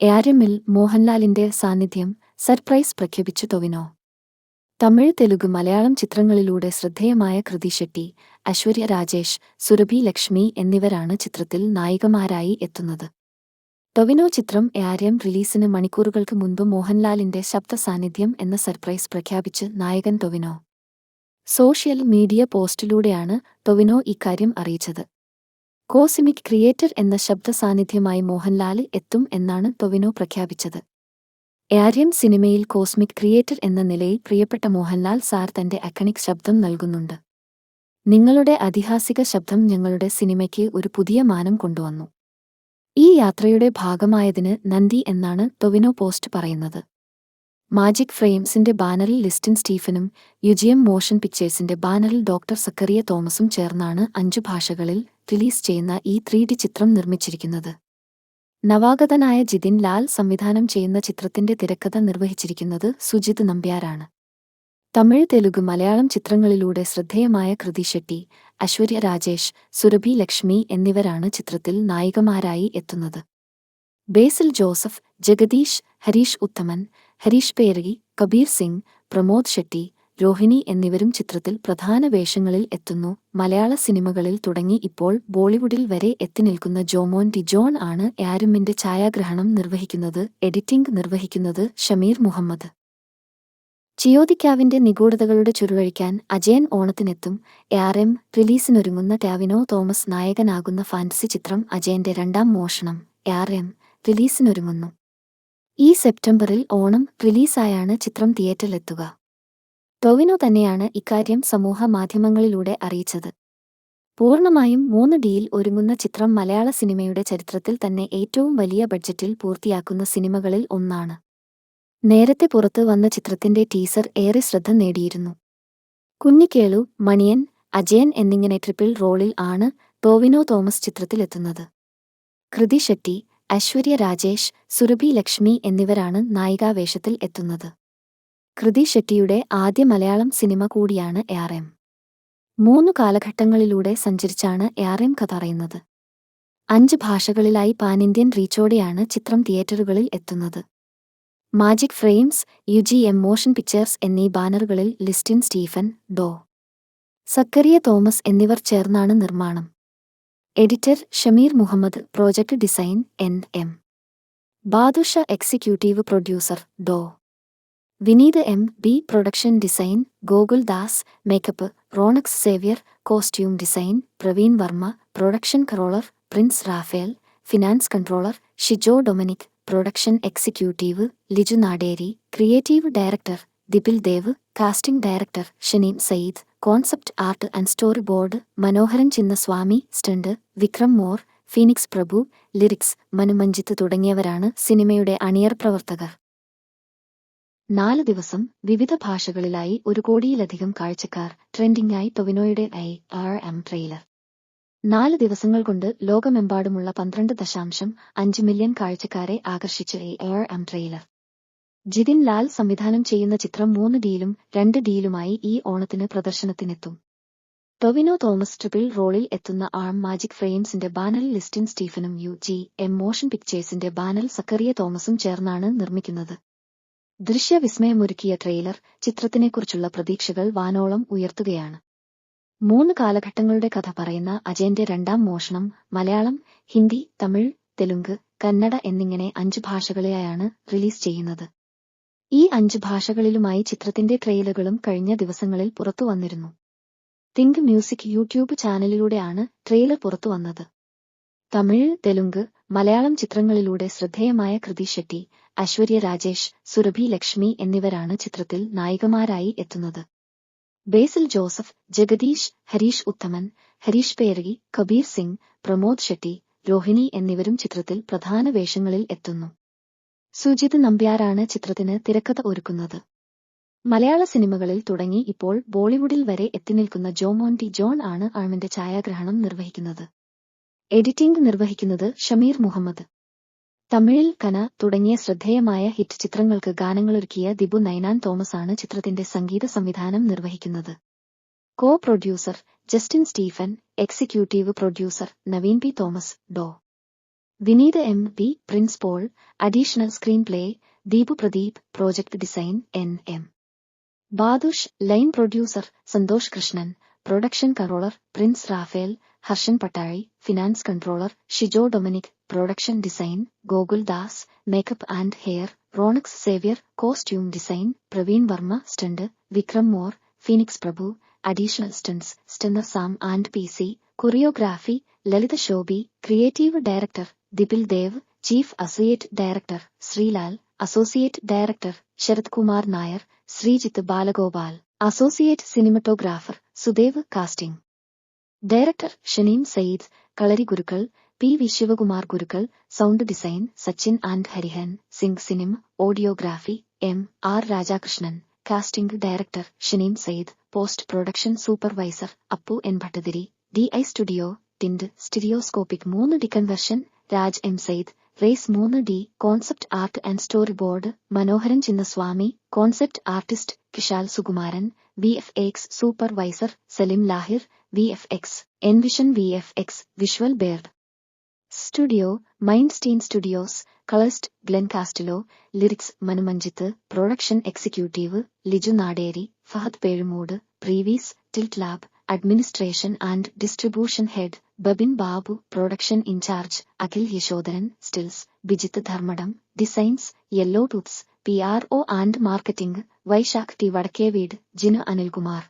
എആർഎമ്മിൽ മോഹൻലാലിന്റെ സാന്നിധ്യം സർപ്രൈസ് പ്രഖ്യാപിച്ചു ടൊവിനോ തമിഴ് തെലുഗ് മലയാളം ചിത്രങ്ങളിലൂടെ ശ്രദ്ധേയമായ കൃതി ഷെട്ടി ഐശ്വര്യ രാജേഷ് സുരഭി ലക്ഷ്മി എന്നിവരാണ് ചിത്രത്തിൽ നായികമാരായി എത്തുന്നത്. ടൊവിനോ ചിത്രം എആർഎം റിലീസിന് മണിക്കൂറുകൾക്ക് മുൻപ് മോഹൻലാലിന്റെ ശബ്ദ സാന്നിധ്യം എന്ന സർപ്രൈസ് പ്രഖ്യാപിച്ച് നായകൻ ടൊവിനോ സോഷ്യൽ മീഡിയ പോസ്റ്റിലൂടെയാണ് ടൊവിനോ ഇക്കാര്യം അറിയിച്ചത്. കോസിമിക് ക്രിയേറ്റർ എന്ന ശബ്ദ സാന്നിധ്യമായി മോഹൻലാൽ എത്തും എന്നാണ് ടൊവിനോ പ്രഖ്യാപിച്ചത്. ആര്യൻ സിനിമയിൽ കോസ്മിക് ക്രിയേറ്റർ എന്ന നിലയിൽ പ്രിയപ്പെട്ട മോഹൻലാൽ സാർ തന്റെ അക്കണിക് ശബ്ദം നൽകുന്നുണ്ട്. നിങ്ങളുടെ അതിഹാസിക ശബ്ദം ഞങ്ങളുടെ സിനിമയ്ക്ക് ഒരു പുതിയ മാനം കൊണ്ടുവന്നു. ഈ യാത്രയുടെ ഭാഗമായതിന് നന്ദി എന്നാണ് ടൊവിനോ പോസ്റ്റ് പറയുന്നത്. മാജിക് ഫ്രെയിംസിന്റെ ബാനറിൽ ലിസ്റ്റിൻ സ്റ്റീഫനും യുജിയം മോഷൻ പിക്ചേഴ്സിന്റെ ബാനറിൽ ഡോക്ടർ സക്കറിയ തോമസും ചേർന്നാണ് അഞ്ചു ഭാഷകളിൽ റിലീസ് ചെയ്യുന്ന ഈ ത്രീ ഡി ചിത്രം നിർമ്മിച്ചിരിക്കുന്നത്. നവാഗതനായ ജിതിൻ ലാൽ സംവിധാനം ചെയ്യുന്ന ചിത്രത്തിന്റെ തിരക്കഥ നിർവഹിച്ചിരിക്കുന്നത് സുജിത് നമ്പ്യാരാണ്. തമിഴ് തെലുഗു മലയാളം ചിത്രങ്ങളിലൂടെ ശ്രദ്ധേയമായ കൃതി ഷെട്ടി അശ്വര്യ രാജേഷ് സുരഭി ലക്ഷ്മി എന്നിവരാണ് ചിത്രത്തിൽ നായികമാരായി എത്തുന്നത്. ബേസിൽ ജോസഫ് ജഗദീഷ് ഹരീഷ് ഉത്തമൻ ഹരീഷ് പേരകി കബീർ സിംഗ് പ്രമോദ് ഷെട്ടി രോഹിണി എന്നിവരും ചിത്രത്തിൽ പ്രധാന വേഷങ്ങളിൽ എത്തുന്നു. മലയാള സിനിമകളിൽ തുടങ്ങി ഇപ്പോൾ ബോളിവുഡിൽ വരെ എത്തി നിൽക്കുന്ന ജോമോൻ ഡി ജോൺ ആണ് ആരുമിന്റെ ഛായാഗ്രഹണം നിർവഹിക്കുന്നത് എഡിറ്റിംഗ് നിർവഹിക്കുന്നത് ഷമീർ മുഹമ്മദ്. ചിയോദിക്കാവിന്റെ നിഗൂഢതകളുടെ ചുരുവഴിക്കാൻ അജയൻ ഓണത്തിനെത്തും ആർ എം റിലീസിനൊരുങ്ങുന്ന ടാവിനോ തോമസ് നായകനാകുന്ന ഫാന്റസി ചിത്രം അജയന്റെ രണ്ടാം മോഷണം ആർ എം റിലീസിനൊരുങ്ങുന്നു. ഈ സെപ്റ്റംബറിൽ ഓണം റിലീസായാണ് ചിത്രം തിയേറ്ററിലെത്തുക. ടൊവിനോ തന്നെയാണ് ഇക്കാര്യം സമൂഹ മാധ്യമങ്ങളിലൂടെ അറിയിച്ചത്. പൂർണമായും മൂന്ന് ഡിയിൽ ഒരുങ്ങുന്ന ചിത്രം മലയാള സിനിമയുടെ ചരിത്രത്തിൽ തന്നെ ഏറ്റവും വലിയ ബഡ്ജറ്റിൽ പൂർത്തിയാക്കുന്ന സിനിമകളിൽ ഒന്നാണ്. നേരത്തെ പുറത്തു വന്ന ചിത്രത്തിന്റെ ടീസർ ഏറെ ശ്രദ്ധ നേടിയിരുന്നു. കുഞ്ഞിക്കേളു മണിയൻ അജയൻ എന്നിങ്ങനെ ട്രിപ്പിൾ റോളിൽ ആണ് ടോവിനോ തോമസ് ചിത്രത്തിലെത്തുന്നത്. കൃതി ഷെട്ടി ഐശ്വര്യ രാജേഷ് സുരഭി ലക്ഷ്മി എന്നിവരാണ് നായികാവേഷത്തിൽ എത്തുന്നത്. കൃതി ഷെട്ടിയുടെ ആദ്യ മലയാളം സിനിമ കൂടിയാണ് എആർ എം. മൂന്നു കാലഘട്ടങ്ങളിലൂടെ സഞ്ചരിച്ചാണ് എആർ എം കഥ അറിയുന്നത്. അഞ്ച് ഭാഷകളിലായി പാനിന്ത്യൻ റീച്ചോടെയാണ് ചിത്രം തിയേറ്ററുകളിൽ എത്തുന്നത്. Magic Frames U G M Motion Pictures എന്നീ ബാനറുകളിൽ ലിസ്റ്റിൻ സ്റ്റീഫൻ ഡോ. സക്കറിയ തോമസ് എന്നിവർ ചേർന്നാണ് നിർമ്മാണം. Editor Shameer Muhammad project design N M. Badusha executive producer Dr. Vineeth M. B. Production design Gokul Das makeup Ronex Xavier costume design Praveen Varma production controller Prince Raphael finance controller Shijo Dominic production executive Liju Naderi creative director Dipil Dev casting director Shaneem Sayyid concept art and story board Manoharan Chinnaswamy stunt Vikram Mor Phoenix Prabhu lyrics Manu Manjith തുടങ്ങിയവരാണ് സിനിമയുടെ അണിയർ പ്രവർത്തകർ. നാല് ദിവസം വിവിധ ഭാഷകളിലായി ഒരു കോടിയിലധികം കാഴ്ചക്കാർ ട്രെൻഡിംഗായി ടൊവിനോയുടെ ഐ ആർ എം ട്രെയിലർ. നാല് ദിവസങ്ങൾ കൊണ്ട് ലോകമെമ്പാടുമുള്ള പന്ത്രണ്ട് ദശാംശം അഞ്ച് മില്യൺ കാഴ്ചക്കാരെ ആകർഷിച്ച A R M trailer. Jithin Lal സംവിധാനം ചെയ്യുന്ന ചിത്രം മൂന്ന് ഡിയിലും രണ്ട് ഡിയിലുമായി ഈ ഓണത്തിന് പ്രദർശനത്തിനെത്തും. ടൊവിനോ തോമസ് ട്രിപ്പിൾ റോളിൽ എത്തുന്ന ആം മാജിക് ഫ്രെയിംസിന്റെ ബാനൽ ലിസ്റ്റിൻ സ്റ്റീഫനും യു ജി എം മോഷൻ പിക്ചേഴ്സിന്റെ ബാനൽ സക്കറിയ തോമസും ചേർന്നാണ് നിർമ്മിക്കുന്നത്. ദൃശ്യവിസ്മയമൊരുക്കിയ ട്രെയിലർ ചിത്രത്തിനെക്കുറിച്ചുള്ള പ്രതീക്ഷകൾ വാനോളം ഉയർത്തുകയാണ്. മൂന്ന് കാലഘട്ടങ്ങളുടെ കഥ പറയുന്ന അജയന്റെ രണ്ടാം മോഷണം മലയാളം ഹിന്ദി തമിഴ് തെലുങ്ക് കന്നഡ എന്നിങ്ങനെ അഞ്ച് ഭാഷകളിലായാണ് റിലീസ് ചെയ്യുന്നത്. ഈ അഞ്ച് ഭാഷകളിലുമായി ചിത്രത്തിന്റെ ട്രെയിലറുകളും കഴിഞ്ഞ ദിവസങ്ങളിൽ പുറത്തുവന്നിരുന്നു തിങ്ക് മ്യൂസിക് യൂട്യൂബ് ചാനലിലൂടെയാണ് ട്രെയിലർ പുറത്തുവന്നത് തമിഴ് തെലുങ്ക് മലയാളം ചിത്രങ്ങളിലൂടെ ശ്രദ്ധേയമായ കൃതി ഷെട്ടി ഐശ്വര്യ രാജേഷ് സുരഭി ലക്ഷ്മി എന്നിവരാണ് ചിത്രത്തിൽ നായികമാരായി എത്തുന്നത്. ബേസിൽ ജോസഫ് ജഗദീഷ് ഹരീഷ് ഉത്തമൻ ഹരീഷ് പേരകി കബീർ സിംഗ് പ്രമോദ് ഷെട്ടി രോഹിണി എന്നിവരും ചിത്രത്തിൽ പ്രധാന വേഷങ്ങളിൽ എത്തുന്നു. സുജിത് നമ്പ്യാരാണ് ചിത്രത്തിന് തിരക്കഥ ഒരുക്കുന്നത്. മലയാള സിനിമകളിൽ തുടങ്ങി ഇപ്പോൾ ബോളിവുഡിൽ വരെ എത്തിനിൽക്കുന്ന ജോമോൻ ടി ജോൺ ആണ് ആമിന്റെ ഛായാഗ്രഹണം നിർവഹിക്കുന്നത്. എഡിറ്റിംഗ് നിർവഹിക്കുന്നത് ഷമീർ മുഹമ്മദ്. തമിഴിൽ കന തുടങ്ങിയ ശ്രദ്ധേയമായ ഹിറ്റ് ചിത്രങ്ങൾക്ക് ഗാനങ്ങളൊരുക്കിയ ദിബു നൈനാൻ തോമസ് ആണ് ചിത്രത്തിന്റെ സംഗീത സംവിധാനം നിർവഹിക്കുന്നത്. Co producer Justin Stephen executive producer Naveen P Thomas Dr. Vineeth M P Prince Paul additional screenplay Deepu Pradeep project design N M. Badush line producer Santhosh Krishnan production controller Prince Raphael Harshan Pattazhi finance controller Shijo Dominic production design Gokul Das makeup and hair Ronex Xavier costume design Praveen Varma stunt Vikram Mor Phoenix Prabhu additional stunts stunner Sam and P C choreography Lalitha Shobhi creative director Dipil Dev chief associate director Sreelal associate director Sarath Kumar Nair Sreejith Balagopal associate cinematographer Sudev casting. Director Shaneem Sayyid kalari Gurukkal P V Sivakumar Gurukkal sound design Sachin and Hariharan sync cinema audiography M R Rajakrishnan casting director Shaneem Sayyid post production supervisor Appu N Bhattathiri D I studio tint stereoscopic മൂന്ന് D conversion conversion Raj M Sayed race മൂന്ന് D concept art and story board Manoharan Chinnaswamy concept artist Vishal Sukumaran V F X supervisor Salim Lahir V F X envision V F X visual bird. Studio Mindstein studios colourist Glen Castillo lyrics Manu Manjith production executive Liju Naderi Fahad Pezhumoodu previs tilt lab administration and distribution head Babin Babu production in charge Akhil Yasodharan stills Vijitha Dharmadam designs yellow tooths P R O and marketing Vaisakh T Vadakeveedu Jina Anil Kumar